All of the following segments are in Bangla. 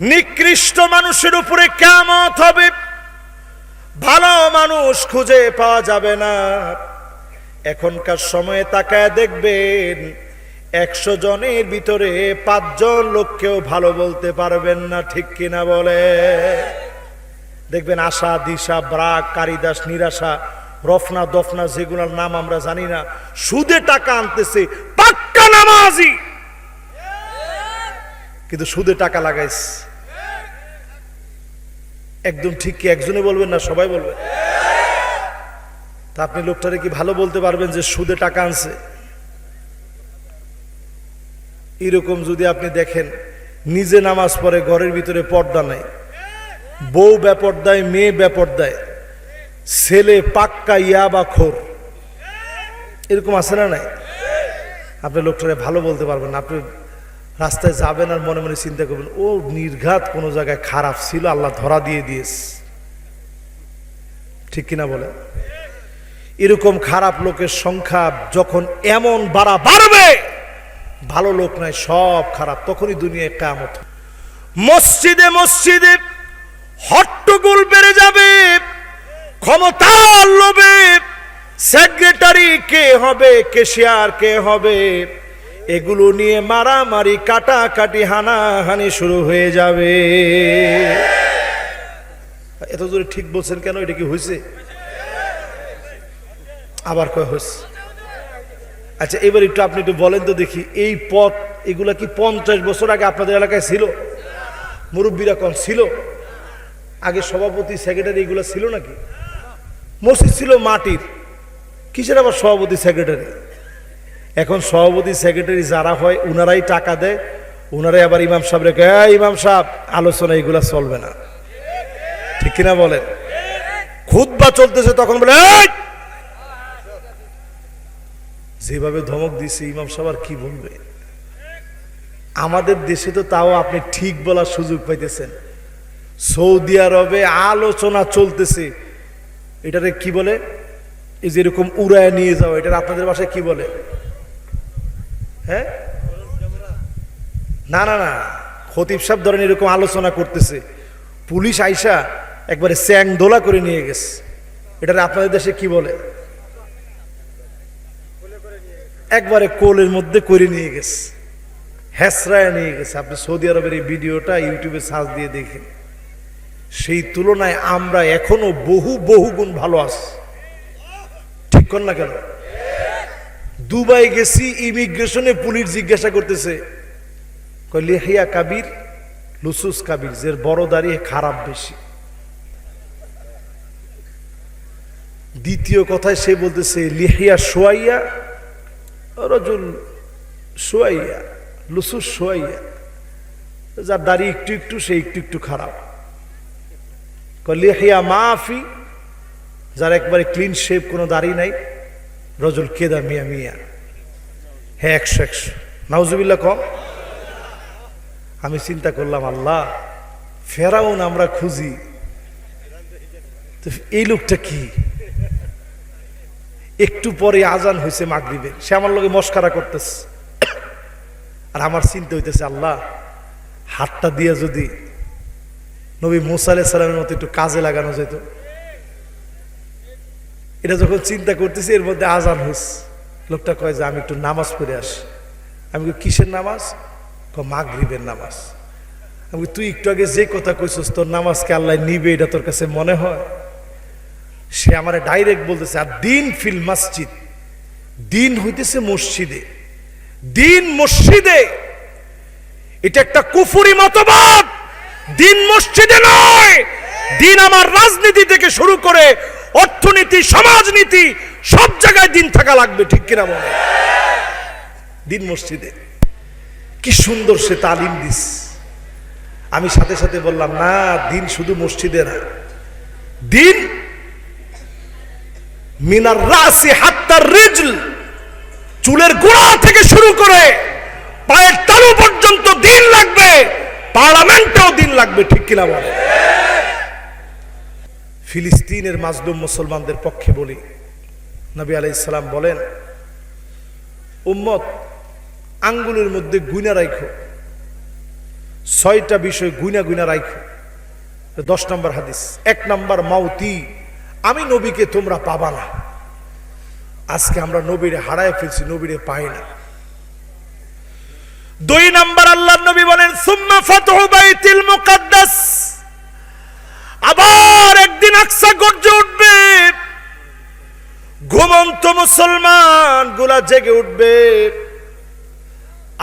নিকৃষ্ট মানুষের উপরে কেমত হবে। ভালো মানুষ খুঁজে পাওয়া যাবে না। এখনকার সময়ে তাকায় দেখবেন, একশো জনের ভিতরে পাঁচজন লোককেও ভালো বলতে পারবেন না, ঠিক কিনা বলে? দেখবেন আশা, দিশা, ব্রাক, কারিদাস, নিরাশা, রফনা, দফনা, যেগুলোর নাম আমরা জানি না, সুদে টাকা আনতেছে, পাক্কা নামাজি। কিন্তু সুদে টাকা লাগাইছে। একদম ঠিক কি? একজনে বলবেন না, সবাই বলবেন? তা আপনি লোকটারে কি ভালো বলতে পারবেন যে সুদে টাকা আনছে? এরকম যদি আপনি দেখেন, নিজে নামাজ পড়ে, ঘরের ভিতরে পর্দা নাই। বউ ব্যাপর্দায় মেয়ে ব্যাপর্দায় ছেলে পাক্কা ইয়া বা খোর। এরকম আছে না নাই? আপনি লোকটারে ভালো বলতে পারবেন আপনি রাস্তায় যাবেন আর মনে মনে চিন্তা করবেন, ও নির্ঘাত কোনো জায়গায় খারাপ ছিল, আল্লাহ ধরা দিয়ে দিয়েছে। ঠিক কিনা বলে? এরকম খারাপ লোকের সংখ্যা যখন এমন বাড়া বাড়বে, ভালো লোক নাই সব খারাপ, তখনই দুনিয়ায় কামত মসজিদে মসজিদে হট্টগোল বেড়ে যাবে ক্ষমতার লোভে, সেক্রেটারি কে হবে, কেশিয়ার কে হবে? এগুলো নিয়ে মারামারি, কাটাকাটি, হানাহানি শুরু হয়ে যাবে। এত জোরে ঠিক বলছেন কেন? এটা কি হয়েছে আবার কয় হয়েছে আচ্ছা এবার একটু আপনি একটু বলেন তো দেখি, এই পথ, এগুলা কি পঞ্চাশ বছর আগে আপনাদের এলাকায় ছিল? মুরব্বীরা কন ছিল? আগে সভাপতি, সেক্রেটারি এগুলো ছিল নাকি? মসজিদ ছিল মাটির। কিসের আবার সভাপতি, সেক্রেটারি? এখন সভাপতি সেক্রেটারি যারা হয়, উনারাই টাকা দেয়। উনারাই আবার ইমাম সাহেব রেখে, "এই ইমাম সাহেব, আলোচনা এগুলা চলবে না। ঠিক কিনা বলেন? খুদ্া চলতেছে তখন বলে যেভাবে ধমক দিছে ইমাম সাহেব আর কি বলবে? আমাদের দেশে তো তাও আপনি ঠিক বলার সুযোগ পাইতেছেন। সৌদি আরবে আলোচনা চলতেছে। এটারে কি বলে? এই যে এরকম উড়ায় নিয়ে যাওয়া এটা আপনাদের বাসায় কি বলে? হ্যাঁ? না না না। খতিব সাহেব ধরেন এরকম আলোচনা করতেছে। পুলিশ আইসা একবারে স্যাং দোলা করে নিয়ে গেছে। এটা আপনাদের দেশে কি বলে? একবারে কোলের মধ্যে করে নিয়ে গেছে। হ্যাসরায় নিয়ে গেছে। আপনি সৌদি আরবের এই ভিডিওটা ইউটিউবে সার্চ দিয়ে দেখেন। সেই তুলনায় আমরা এখনও বহু বহু গুণ ভালো আছি। ঠিক কর না কেন? দুবাই গেছি, ইমিগ্রেশনে পুলিশ জিজ্ঞাসা করতেছে। লেহিয়া কাবির, লুসুস কাবির, যে বড় দাঁড়িয়ে খারাপ বেশি। দ্বিতীয় কথায় সে বলতেছে, লিহিয়া সোয়াইয়া, রজুল সোয়াইয়া, লুসুস সোয়াইয়া, যার দাড়ি একটু একটু, সে একটু একটু খারাপ। লিহিয়া মাফি, যার একবারে ক্লিন শেপ কোনো দাড়ি নাই। রজুল কেদা মিয়া মিয়া। হ্যাঁ একশো একশো। নাউজুবিল্লা কম। আমি চিন্তা করলাম, আল্লাহ, ফেরাউন আমরা খুঁজি। এই লোকটা কি? একটু পরে আজান হয়েছে মাগরিবে। সে আমার লোকে মস্কারা করতেছে। আর আমার চিন্তা হইতেছে, আল্লাহ, হাতটা দিয়ে যদি নবী মুসা আলাহ মতো একটু কাজে লাগানো যেত। এটা যখন চিন্তা করতেছি, এর মধ্যে আজান হয়েছে লোকটা কয় যে, আমি একটু নামাজ পড়ে আসি। আমি কিসের নামাজ? মাগরিবের নামাজ। আমি তুই একটু আগে যে কথা কইছস, তোর নামাজকে আল্লাহ নিবে, এটা তোর কাছে মনে হয়? সে আমার ডাইরেক্ট বলতেছে, আর দিন ফিল মসজিদ, দিন হইতেছে মসজিদে, দিন মসজিদে, এটা একটা কুফুরি মতবাদ। দিন মসজিদে নয়, দিন আমার রাজনীতি থেকে শুরু করে অর্থনীতি, সমাজনীতি, সব জায়গায় দিন থাকা লাগবে, ঠিক কিনা বলে? দিন মসজিদে। কি সুন্দর সে তালিম দিস। আমি সাথে সাথে বললাম, না, দিন শুধু মসজিদে না। দিন মিনার রাসি হাত্তার রিজল, চুলের গোড়া থেকে শুরু করে পায়ের তালু পর্যন্ত দিন লাগবে, পার্লামেন্টেও দিন লাগবে, ঠিক কিনা বলে? ফিলিস্তিনের মাজলুম মুসলমানদের পক্ষে বলি। নবী আলাই ইসলাম বলেন, উম্মত, আঙ্গুলের মধ্যে গুইনা রাখো ছয়টা বিষয় গুইনা গুইনা রাইখো। দশ নম্বর হাদিস। এক নম্বর, মাউতি, আমি নবীকে তোমরা পাবা না। আজকে আমরা নবীরে হারায় ফেলছি, নবীরে পাই না। দুই নম্বর আল্লাহ নবী বলেন, সুম্মা ফাতহু বাইতিল মুকাদ্দাস। আকসা গর্জে উঠবে। ঘুমন্ত মুসলমানগুলা জেগে উঠবে।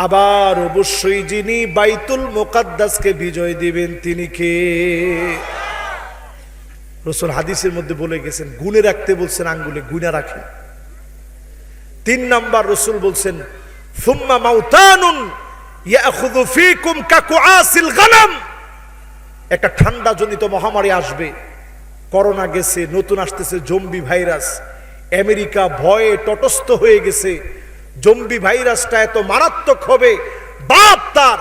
আবার অবশ্যই যিনি বাইতুল মোকাদ্দাসকে বিজয় দিবেন তিনি কে? রসুল হাদিসের মধ্যে বলে গেছেন গুনে রাখতে বলছেন, আঙ্গুলে গুনে রাখেন তিন নাম্বার রসুল বলছেন ফুম্মা মাউতানুন ইয়াখুযু ফীকুম কাকুআসিল গানাম একটা ঠান্ডা জনিত মহামারী আসবে। করোনা গেছে, নতুন আসতেছে জম্বি ভাইরাস। আমেরিকা ভয়ে তটস্থ হয়ে গেছে। জম্বি ভাইরাসটা এত মারাত্মক হবে, বাপ তার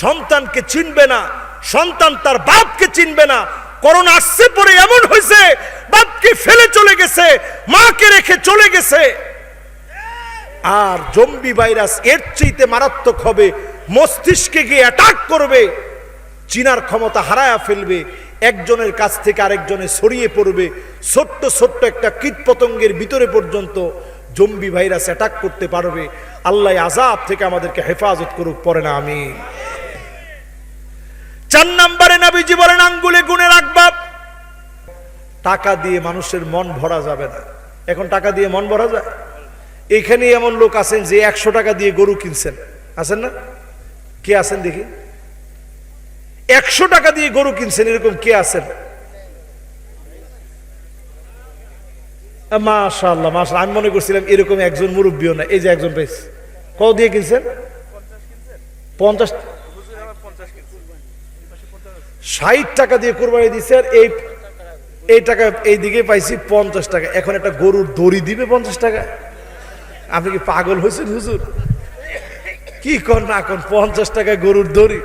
সন্তানকে চিনবে না, সন্তান তার বাপকে চিনবে না। করোনা আসছে পরে এমন হয়েছে, বাপকে ফেলে চলে গেছে, মাকে রেখে চলে গেছে। আর জম্বি ভাইরাস এর চাইতে মারাত্মক হবে, মস্তিষ্কে গিয়ে অ্যাটাক করবে, চিনার ক্ষমতা হারায়া ফেলবে। একজনের কাছ থেকে আরেকজনে ছড়িয়ে পড়বে। ছোট্ট ছোট্ট একটা কীট পতঙ্গের ভিতরে পর্যন্ত জম্বি ভাইরাস অ্যাটাক করতে পারবে। আল্লাহ আজাব থেকে আমাদেরকে হেফাজত করুক পরে না আমি চার নাম্বারে নাবিজি বলেন, আঙ্গুলে গুনে রাখবা। টাকা দিয়ে মানুষের মন ভরা যাবে না। এখন টাকা দিয়ে মন ভরা যায়? এখানে এমন লোক আছেন যে একশো টাকা দিয়ে গরু কিনছেন। আছেন না? কে আছেন দেখি? একশো টাকা দিয়ে গরু কিনছেন, এরকম কে আছেন? মাশাল্লাহ মাশা আমি মনে করছিলাম এরকম একজন মুরব্বীও না এই যে একজন পেয়েছে। কত দিয়ে কিনছেন? পঞ্চাশ। ষাট টাকা দিয়ে কোরবানি দিচ্ছে আর এই এই টাকা এই দিকে পাইছি পঞ্চাশ টাকা। এখন একটা গরুর দড়ি দিবে পঞ্চাশ টাকা। আপনি কি পাগল হয়েছেন হুজুর? কি কর না এখন পঞ্চাশ টাকা গরুর দড়ি।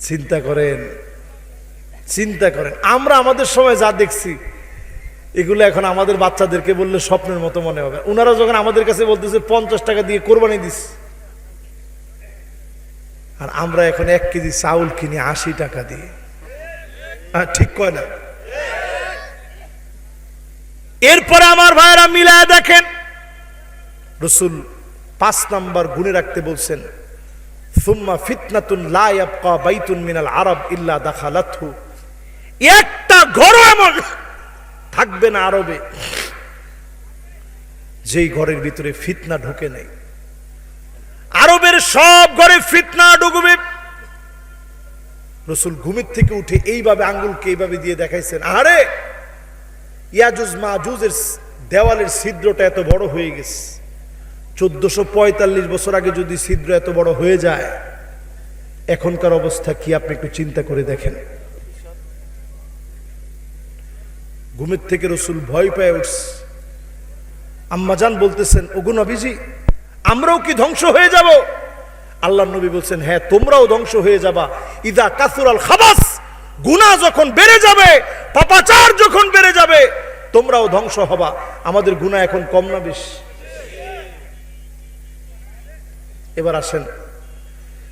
চিন্তা করেন চিন্তা করেন। আমরা আমাদের সময় যা দেখছি এগুলো এখন আমাদের বাচ্চাদেরকে বললে স্বপ্নের মতো মনে হবে। ওনারা যখন আমাদের কাছে বলতেছে পঞ্চাশ টাকা দিয়ে কোরবানি দিস। আর আমরা এখন এক কেজি চাউল কিনি আশি টাকা দিয়ে। হ্যাঁ, ঠিক কয় না? এরপরে আমার ভাইরা মিলায় দেখেন রসুল পাঁচ নাম্বার গুনে রাখতে বলছেন সুম্মা ফিতনাতুন লা ইয়াবকা বাইতুন মিনাল আরব ইল্লা একটা এমন থাকবে না আরবে। যেই ঘরের ভিতরে ফিতনা ঢুকে নেই। আরবের সব ঘরে ফিতনা ঢুকবে রসুল ঘুমের থেকে উঠে এইভাবে আঙ্গুলকে এইভাবে দিয়ে দেখাইছেন আরে ইয়াজুজ মাজুজের দেওয়ালের ছিদ্রটা এত বড় হয়ে গেছে। চোদ্দশো পঁয়তাল্লিশ বছর আগে যদি ছিদ্র এত বড় হয়ে যায়, এখনকার অবস্থা কি আপনি একটু চিন্তা করে দেখেন? ঘুমের থেকে রসুল ভয় পেয়ে উঠছে। আম্মাজান বলতেছেন, ওগু নবীজি, আমরাও কি ধ্বংস হয়ে যাব? আল্লাহ নবী বলছেন হ্যাঁ তোমরাও ধ্বংস হয়ে যাবা। ইদা কাসুরাল খাবাস, গুনাহ যখন বেড়ে যাবে, পাপাচার যখন বেড়ে যাবে, তোমরাও ধ্বংস হবা। আমাদের গুনাহ এখন কম না বেশি। এবার আসেন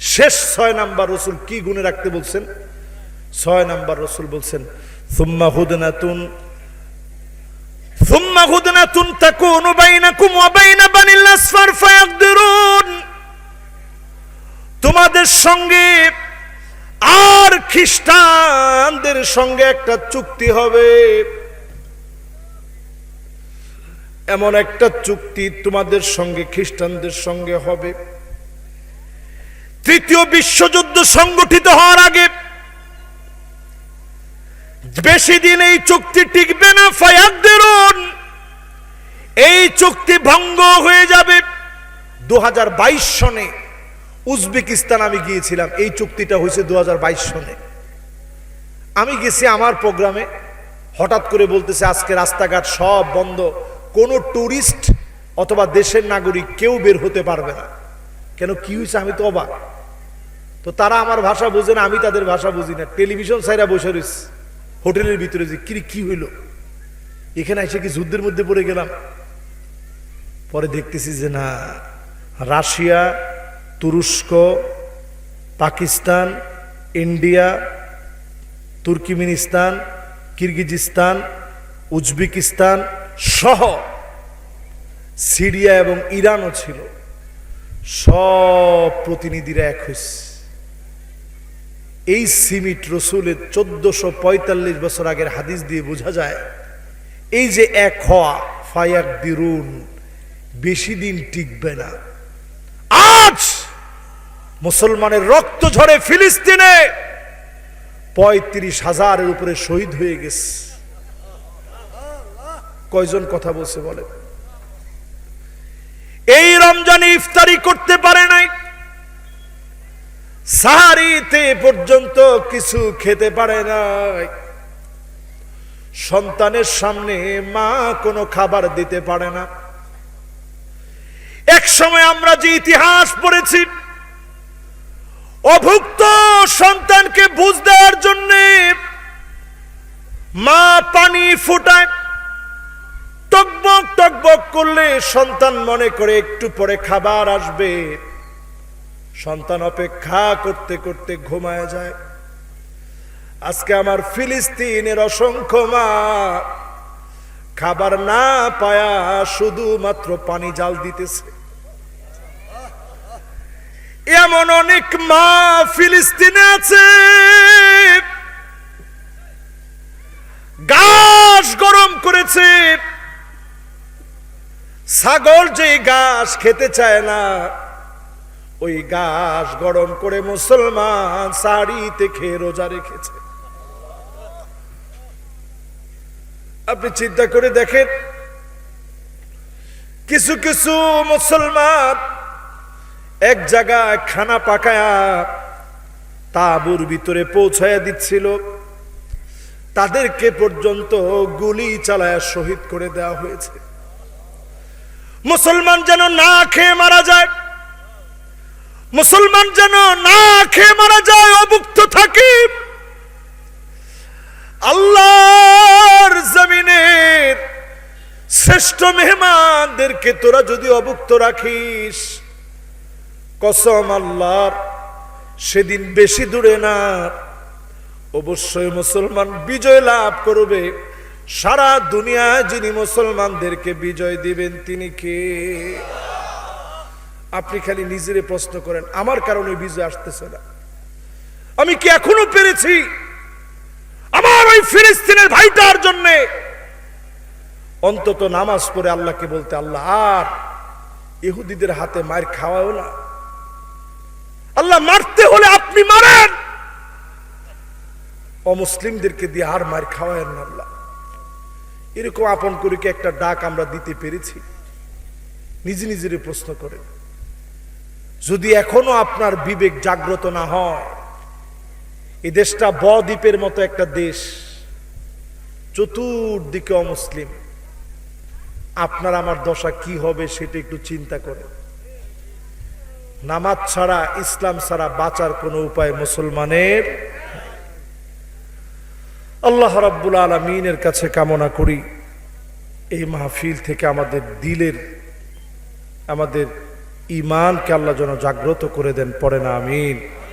শেষ ছয় নাম্বার রসুল কি গুণে রাখতে বলছেন ছয় নাম্বার রসুল বলছেন সুম্মা হুদনাতুন ثم هدنة تكون بينكم وبين بني الأصفر فيقدرون তোমাদের সঙ্গে আর খ্রিস্টানদের সঙ্গে একটা চুক্তি হবে এমন একটা চুক্তি তোমাদের সঙ্গে খ্রিস্টানদের সঙ্গে হবে তৃতীয় বিশ্বযুদ্ধ সংগঠিত হওয়ার আগে বেশি দিন এই চুক্তি টিকবে না ফায়াকদেরুন এই চুক্তি ভঙ্গ হয়ে যাবে। দু হাজার বাইশ সনে উজবেকিস্তান আমি গিয়েছিলাম। এই চুক্তিটা হয়েছে দু সনে। আমি গেছি আমার প্রোগ্রামে। হঠাৎ করে বলতেছে, আজকে রাস্তাঘাট সব বন্ধ। কোনো টুরিস্ট অথবা দেশের নাগরিক কেউ বের হতে পারবে না। কেন কি হয়েছে আমি তো অবাক। তো তারা আমার ভাষা বোঝে না, আমি তাদের ভাষা বুঝি না। টেলিভিশন সাইরা বসে রয়েছে। হোটেলের ভিতরে যে কি কি হইল? এখানে এসে কি যুদ্ধের মধ্যে পড়ে গেলাম? পরে দেখতেছি যে না, রাশিয়া, তুরস্ক, Pakistan, India, Turkmenistan, Kyrgyzstan, Uzbekistan সহ সিরিয়া এবং ইরানও ছিল। সব প্রতিনিধিরা এক হয়েছে এই সিমিট রসুলের চোদ্দশো পঁয়তাল্লিশ বছর আগের হাদিস দিয়ে বোঝা যায়, এই যে এক হওয়া, ফায়াক দিরুন, বেশি দিন টিকবে না। আজ মুসলমানের রক্ত ঝরে ফিলিস্তিনে, পঁয়ত্রিশ হাজারের উপরে শহীদ হয়ে গেছে। কয়জন কথা বলছে বলে এই রমজানে ইফতারি করতে পারে নাই। সাহারিতে পর্যন্ত কিছু খেতে পারে নাই। সন্তানের সামনে মা কোনো খাবার দিতে পারে না। এক সময় আমরা যে ইতিহাস পড়েছি, অভুক্ত সন্তানকে বুঝ দেওয়ার জন্য মা পানি ফুটায়, টকবক টকবক করলে সন্তান মনে করে একটু পরে খাবার আসবে। সন্তান অপেক্ষা করতে করতে ঘুমায় যায়। আজকে আমার ফিলিস্তিনের অসংখ্য মা খাবার না পায়া শুধুমাত্র পানি জাল দিতেছে। এমন অনেক মা ফিলিস্তিনে আছে। গাছ গরম করেছে। ছাগল যে ঘাস খেতে চায় না ওই গাছ গরম করে মুসলমান শাড়িতে খেয়ে রোজা রেখেছে। আপনি চিন্তা করে দেখেন, কিছু কিছু মুসলমান এক জায়গায় খানা পাকায়া তাবুর ভিতরে পৌঁছায়া দিচ্ছিল। তাদেরকে পর্যন্ত গুলি চালায়া শহীদ করে দেওয়া হয়েছে। মুসলমান যেন না খেয়ে মারা যায় মুসলমান যেন না খেয়ে মারা যায়, অভুক্ত থাকে। আল্লাহর জমিনের শ্রেষ্ঠ মেহমানদেরকে তোরা যদি অভুক্ত রাখিস, কসম আল্লাহর, সেদিন বেশি দূরে না। অবশ্যই মুসলমান বিজয় লাভ করবে। সারা দুনিয়ায় যিনি মুসলমানদেরকে বিজয় দিবেন তিনি কে? আপনি খালি নিজেরে প্রশ্ন করেন, আমার কারণে বিজয় আসতেছে না। আমি কি এখনও পেরেছি? আমার ওই ফিলিস্তিনের ভাইটার জন্য। অন্তত নামাজ পড়ে আল্লাহকে বলতে, আল্লাহ, আর ইহুদিদের হাতে মায়ের খাওয়াও না। আল্লাহ, মারতে হলে আপনি মারেন। অমুসলিমদেরকে দিয়ে আর মায়ের খাওয়ায়েন না আল্লাহ। এরকম আপন করে একটা ডাক আমরা দিতে পেরেছি? নিজে নিজের প্রশ্ন করেন। যদি এখনও আপনার বিবেক জাগ্রত না হয় এ দেশটা বদ্বীপের মতো একটা দেশ, চতুর্দিকে অমুসলিম, আপনার আমার দশা কি হবে সেটা একটু চিন্তা করে নামাজ ছাড়া, ইসলাম ছাড়া বাঁচার কোনো উপায় মুসলমানের আল্লাহ রাব্বুল আলমিনের কাছে কামনা করি, এই মাহফিল থেকে আমাদের দিলের, আমাদের ইমানকে আল্লাহ যেন জাগ্রত করে দেন পড়ে না আমিন।